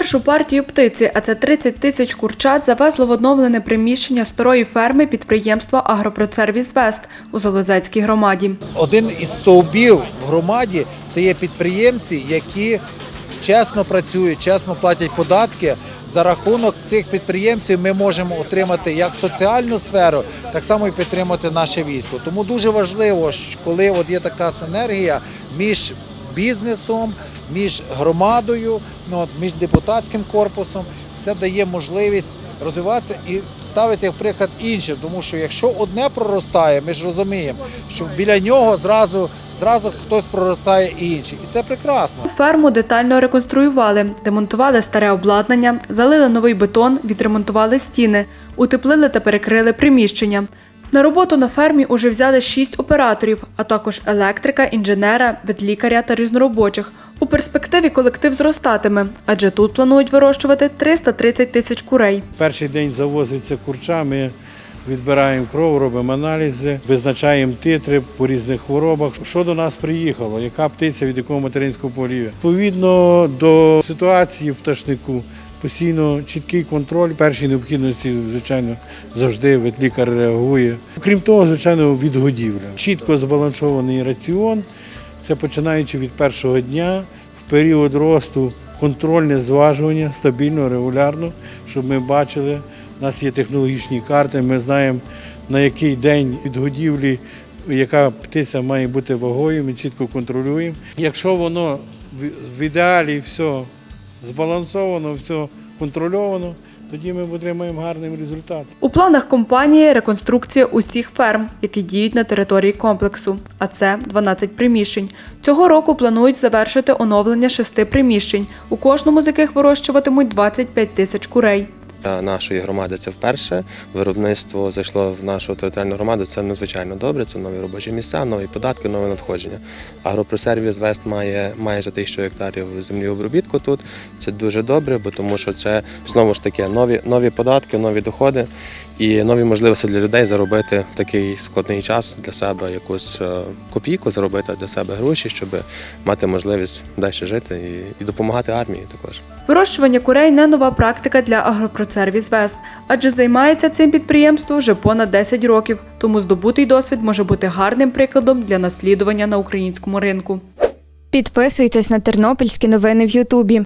Першу партію птиці, а це 30 тисяч курчат, завезло в оновлене приміщення старої ферми підприємства Агропроцервіс Вест у Залозецькій громаді. Один із стовбів в громаді це є підприємці, які чесно працюють, чесно платять податки. За рахунок цих підприємців ми можемо отримати як соціальну сферу, так само і підтримати наше військо. Тому дуже важливо, коли є така синергія між бізнесом, між громадою, ну, між депутатським корпусом, це дає можливість розвиватися і ставити в приклад іншим. Тому що якщо одне проростає, ми ж розуміємо, що біля нього зразу, зразу хтось проростає і інший. І це прекрасно. Ферму детально реконструювали, демонтували старе обладнання, залили новий бетон, відремонтували стіни, утеплили та перекрили приміщення. На роботу на фермі уже взяли шість операторів, а також електрика, інженера, ветлікаря та різноробочих. У перспективі колектив зростатиме, адже тут планують вирощувати 330 тисяч курей. Перший день завозиться курча, ми відбираємо кров, робимо аналізи, визначаємо титри по різних хворобах. Що до нас приїхало, яка птиця від якого материнського полів'я. Відповідно до ситуації в пташнику, постійно чіткий контроль. Першій необхідності, звичайно, завжди ветлікар реагує. Крім того, звичайно, відгодівля. Чітко збалансований раціон. Це починаючи від першого дня в період росту контрольне зважування стабільно, регулярно, щоб ми бачили. У нас є технологічні карти, ми знаємо на який день відгодівлі, яка птиця має бути вагою, ми чітко контролюємо. Якщо воно в ідеалі все збалансовано, все контрольовано, тоді ми отримаємо гарний результат. У планах компанії реконструкція усіх ферм, які діють на території комплексу, а це 12 приміщень. Цього року планують завершити оновлення шести приміщень, у кожному з яких вирощуватимуть 25 тисяч курей. Для нашої громади це вперше. Виробництво зайшло в нашу територіальну громаду. Це надзвичайно добре. Це нові робочі місця, нові податки, нове надходження. Агропросервіс Вест має майже тисячу гектарів землі обробітку тут. Це дуже добре, бо тому що це знову ж таки нові, нові податки, нові доходи і нові можливості для людей заробити такий складний час для себе якусь е, копійку, заробити для себе гроші, щоб мати можливість далі жити і, і допомагати армії також. Вирощування курей не нова практика для Агропроцервіс Вест, адже займається цим підприємство вже понад 10 років, тому здобутий досвід може бути гарним прикладом для наслідування на українському ринку. Підписуйтесь на тернопільські новини в Ютубі.